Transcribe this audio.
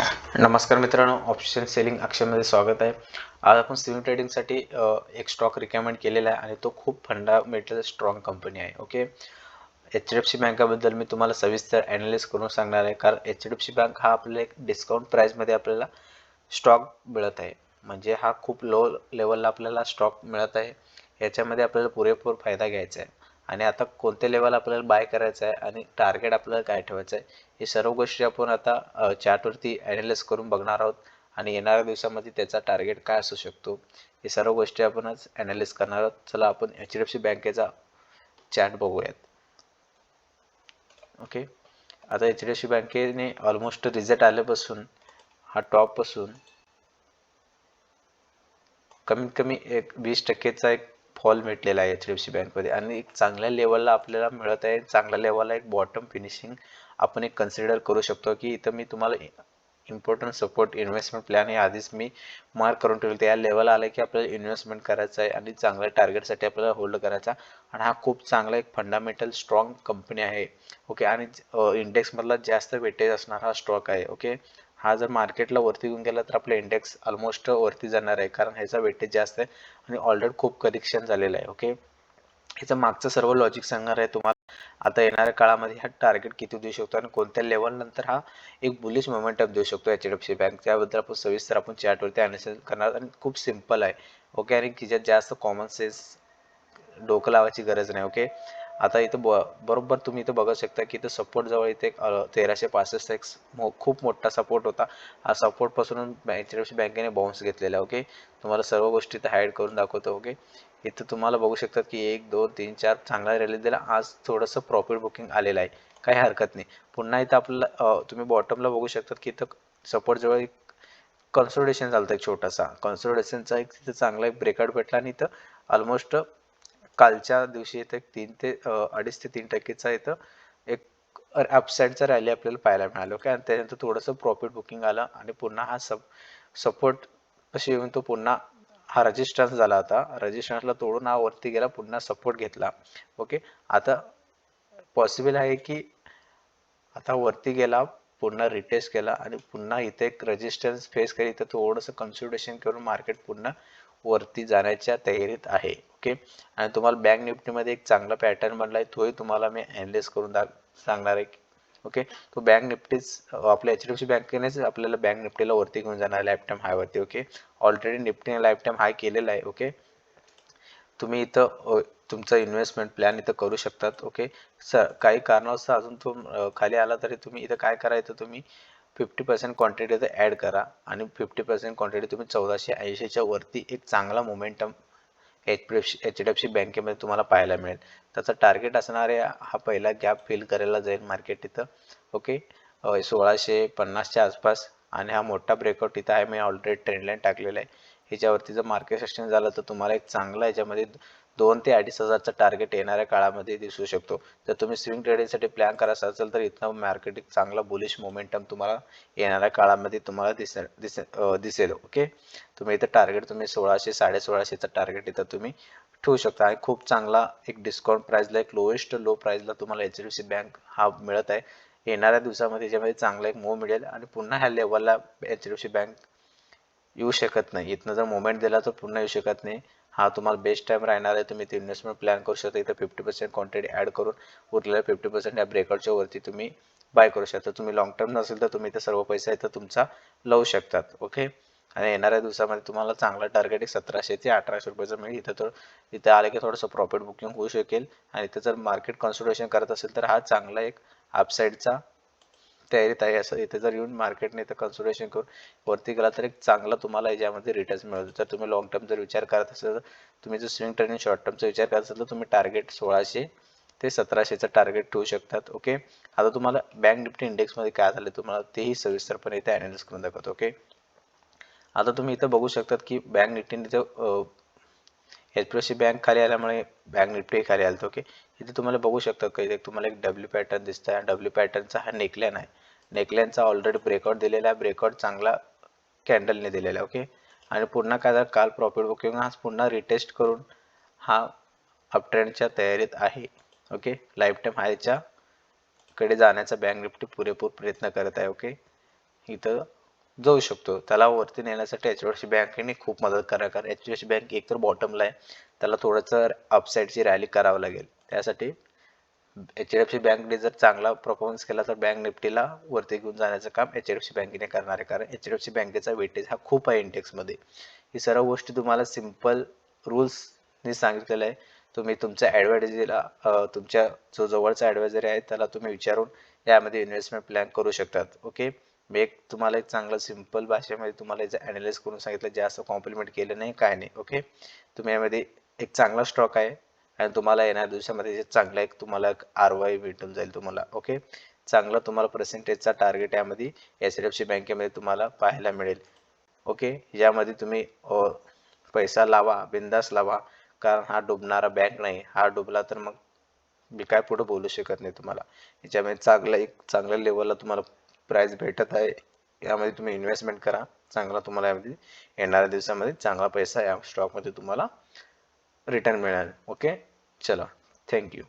नमस्कार मित्रांनो option selling अक्षरमध्ये स्वागत आहे. आज आपण स्विंग ट्रेडिंगसाठी एक स्टॉक रिकमेंड केलेला आहे आणि तो खूप फंडामेंटल स्ट्रॉंग कंपनी आहे okay H D F C बँकाबद्दल मी तुम्हाला सविस्तर ॲनालिस करून सांगणार आहे कारण H D F C bank हा आपल्याला एक डिस्काउंट प्राईजमध्ये आपल्याला स्टॉक मिळत आहे. म्हणजे हा खूप लो लेवलला आपल्याला स्टॉक मिळत आहे. याच्यामध्ये आपल्याला पुरेपूर फायदा घ्यायचा आहे. आणि आता कोणते लेवल आपल्याला बाय करायचं आहे आणि टार्गेट आपल्याला काय ठेवायचं आहे हे सर्व गोष्टी आपण आता चार्टवरती ॲनालिस करून बघणार आहोत. आणि येणाऱ्या दिवसामध्ये त्याचा टार्गेट काय असू शकतो हे सर्व गोष्टी आपणच आज ॲनालिस करणार आहोत. चला आपण एच डी एफ सी बँकेचा चार्ट बघूयात. ओके आता एच डी एफ सी बँकेने ऑलमोस्ट रिझल्ट आल्यापासून हा टॉपपासून कमीत कमी एक वीस टक्केचा एक फॉल भेटलेला आहे एच डी एफ सी बँकमध्ये आणि एक चांगल्या लेवलला आपल्याला मिळत आहे. चांगल्या लेवलला एक बॉटम फिनिशिंग आपण एक कन्सिडर करू शकतो की इथं मी तुम्हाला इम्पॉर्टंट सपोर्ट इन्व्हेस्टमेंट प्लॅन हे आधीच मी मार्क करून ठेवले या लेवल आलं की आपल्याला इन्व्हेस्टमेंट करायचं आहे आणि चांगल्या टार्गेटसाठी आपल्याला होल्ड करायचा. आणि हा खूप चांगला एक फंडामेंटल स्ट्रॉंग कंपनी आहे. ओके आणि इंडेक्समधला जास्त वेटेज असणारा हा स्टॉक आहे. ओके हा जर मार्केटला वरती घेऊन गेला तर आपलं इंडेक्स ऑलमोस्ट वरती जाणार आहे. कारण ह्याचा वेटेज जास्त आहे आणि ऑलरेडी खूप करेक्शन झालेलं आहे ओके ह्याचं मागचं सर्व लॉजिक सांगणार आहे तुम्हाला. आता येणाऱ्या काळामध्ये हा टार्गेट किती देऊ शकतो आणि कोणत्या लेवल नंतर हा एक बुलिश मोमेंटअप देऊ शकतो H D F C bank त्याबद्दल आपण सविस्तर आपण चॅटवरती अनालिसिस करणार आणि खूप सिंपल आहे ओके आणि तिच्यात जास्त कॉमन सेन्स डोकं लावायची गरज नाही ओके आता इथं ब बरोबर तुम्ही इथं बघू शकता की इथं सपोर्ट जवळ इथे एक तेराशे पासष्ट एक मो- खूप मोठा सपोर्ट होता. हा सपोर्टपासून एच डी एफ सी बँकेने बाउन्स घेतलेला आहे ओके तुम्हाला सर्व गोष्टी इथं हाईड करून दाखवतो ओके इथं तुम्हाला बघू शकतात की एक दोन तीन चार चांगला रॅली दिला. आज थोडंसं प्रॉफिट बुकिंग आलेलं आहे. काही हरकत नाही. पुन्हा इथं आपल्याला तुम्ही बॉटमला बघू शकतात की इथं सपोर्ट जवळ एक कन्सोलिडेशन झालं एक छोटासा. कन्सोलिडेशनचा एक तिथं चांगला एक ब्रेकआउट भेटला आणि इथं ऑलमोस्ट कालच्या दिवशी इथं तीन ते अडीच ते तीन टक्केचा इथं एक अपसाईडचा रॅली आपल्याला पाहायला मिळाला. ओके आणि त्यानंतर थोडंसं प्रॉफिट बुकिंग आलं आणि पुन्हा हा सब सपोर्ट अशी येऊन तो पुन्हा हा रजिस्टन्स झाला आता रजिस्टन्सला तोडून हा वरती गेला पुन्हा सपोर्ट घेतला. ओके आता पॉसिबल आहे की आता वरती गेला पुन्हा रिटेस्ट केला आणि पुन्हा इथे एक रेजिस्टन्स फेस करी इथं थोडंसं कन्सिडरेशन करून मार्केट पुन्हा वरती जाण्याच्या तयारीत आहे. ओके आणि तुम्हाला बँक निफ्टीमध्ये एक चांगला पॅटर्न बनला आहे तोही तुम्हाला मी अनालिस करून दा सांगणार आहे. ओके तो बँक निफ्टीच आपल्या एच डी एफ सी बँकेनेच आपल्याला बँक निफ्टीला वरती घेऊन जाणार लाईफ टाईम हायवरती ओके ऑलरेडी निफ्टीने लाईफ टाईम हाय केलेला आहे. ओके तुम्ही इथं तुमचा तुमचं इन्व्हेस्टमेंट प्लॅन इथं करू शकतात. ओके सर काही कारणास्तव अजून तुम खाली आला तरी तुम्ही इथं काय करायचं तुम्ही? फिफ्टी पर्सेंट क्वांटिटी तर ॲड करा आणि फिफ्टी पर्सेंट क्वांटिटी तुम्ही चौदाशे ऐंशीच्या वरती एक चांगला momentum H D F C H D F C बँकेमध्ये तुम्हाला पाहायला मिळेल. त्याचा टार्गेट असणारे हा पहिला गॅप फिल करायला जाईल मार्केट इथं ओके सोळाशे पन्नासच्या आसपास आणि हा मोठा ब्रेकआउट इथं आहे. मी ऑलरेडी ट्रेंडलाईन टाकलेला आहे. ह्याच्यावरती जर मार्केट सेशन झालं तर तुम्हाला एक चांगला याच्यामध्ये दोन ते अडीच हजारचा टार्गेट येणाऱ्या काळामध्ये दिसू शकतो. जर तुम्ही स्विंग ट्रेडिंगसाठी प्लॅन करायचा असेल तर इथनं मार्केट एक चांगला बुलिश मोमेंटम तुम्हाला येणाऱ्या काळामध्ये तुम्हाला दिसेल दिसेल दिसेल ओके तुम्ही इथं टार्गेट तुम्ही सोळाशे साडे सोळाशेचं टार्गेट इथं तुम्ही ठेवू शकता. आणि खूप चांगला एक डिस्काउंट प्राईजला एक लोएस्ट लो प्राईजला तुम्हाला एच डी सी बँक हा मिळत आहे. येणाऱ्या दिवसामध्ये याच्यामध्ये चांगला एक मूव मिळेल. आणि पुन्हा ह्या लेवलला H D F C bank येऊ शकत नाही. इथनं जर मोमेंट दिला तर पुन्हा येऊ शकत नाही. हा तुम्हाला बेस्ट टाइम राहणार आहे. तुम्ही ते इन्व्हेस्टमेंट प्लॅन करू शकता. इथं फिफ्टी पर्सेंट क्वांटिटी ॲड करून उरलेल्या फिफ्टी पर्सेंट या ब्रेकआउटच्या वरती तुम्ही बाय करू शकता. तुम्ही लॉंग टर्म नसेल तर तुम्ही इथं सर्व पैसा इथं तुमचा लावू शकतात. ओके आणि येणाऱ्या दिवसामध्ये तुम्हाला चांगला टार्गेट एक सतराशे ते अठराशे रुपयाचं मिळेल. इथं तर इथं आलं की थोडंसं प्रॉफिट बुकिंग होऊ शकेल. आणि इथं जर मार्केट कन्सल्टेशन करत असेल तर हा चांगला एक अपसाईडचा तयारीत आहे. असं इथे जर येऊन मार्केटने इथं कन्सल्टेशन करून वरती गेला तर एक चांगला तुम्हाला याच्यामध्ये रिटर्न्स मिळतो जर तुम्ही लॉंग टर्म जर विचार करत असेल तर तुम्ही जर स्विंग ट्रेडिंग शॉर्ट टर्मचा विचार करत असेल तर तुम्ही टार्गेट सोळाशे ते सतराशेचं टार्गेट ठेवू शकतात. ओके आता तुम्हाला बँक निफ्टी इंडेक्समध्ये काय झालं तुम्हाला तेही सविस्तरपणे इथे अनालिस करून दाखवतो. ओके आता तुम्ही इथं बघू शकतात की बँक निफ्टीने इथं H P S C bank खाली आल्यामुळे बँक निफ्टी खाली आलतो ओके इथे तुम्हाला बघू शकता की तुम्हाला एक डब्ल्यू पॅटर्न दिसत आहे डब्ल्यू पॅटर्नचा हा नेकलेन आहे. नेकलाईनचा ऑलरेडी ब्रेकआउट दिलेला आहे. ब्रेकआउट चांगला कॅन्डलने दिलेला आहे ओके आणि पुन्हा काय झालं? काल प्रॉफिट बुकिंग हा पुन्हा रिटेस्ट करून हा अपट्रेंडच्या तयारीत आहे ओके लाईफ टाईम हायच्या कडे जाण्याचा बँक निफ्टी पुरेपूर प्रयत्न करत आहे ओके इथं जाऊ शकतो. त्याला वरती नेण्यासाठी एच डी एफ सी बँकेने खूप मदत करा. कारण H D F C bank एकतर बॉटमला आहे. त्याला थोडंसं अपसाईडची रॅली करावं लागेल. त्यासाठी एच डी एफ सी बँकने जर चांगला परफॉर्मन्स केला तर बँक निफ्टीला वरती घेऊन जाण्याचं काम एच डी एफ सी बँकेने करणार आहे. कारण एच डी एफ सी बँकेचा वेटेज हा खूप आहे इंडेक्समध्ये ही सर्व गोष्टी तुम्हाला सिंपल रूल्सनी सांगितलेलं आहे. तुम्ही तुमच्या ॲडवायझरीला तुमच्या जो जवळचा ॲडवायझरी आहे त्याला तुम्ही विचारून यामध्ये इन्व्हेस्टमेंट प्लॅन करू शकतात. ओके मी एक तुम्हाला एक चांगलं सिंपल भाषेमध्ये तुम्हाला याचं अनालाइज करून सांगितलं जास्त कॉम्प्लिमेंट केलं नाही काय नाही ओके तुम्ही यामध्ये एक चांगला स्टॉक आहे आणि तुम्हाला येणाऱ्या दिवसामध्ये जे चांगला एक तुम्हाला एक आर वाय भेटून जाईल तुम्हाला ओके चांगला तुम्हाला पर्सेंटेजचा टार्गेट यामध्ये एच डी एफ सी बँकेमध्ये तुम्हाला पाहायला मिळेल ओके यामध्ये तुम्ही पैसा लावा बिंदास लावा कारण हा डुबणारा बँक नाही हा डुबला तर मग मी काय पुढे बोलू शकत नाही तुम्हाला. याच्यामध्ये चांगलं एक चांगल्या लेवलला तुम्हाला प्राईज भेटत आहे यामध्ये तुम्ही इन्व्हेस्टमेंट करा चांगला तुम्हाला यामध्ये येणाऱ्या दिवसामध्ये चांगला पैसा या स्टॉकमध्ये तुम्हाला रिटर्न मिळेल. ओके चला. थँक्यू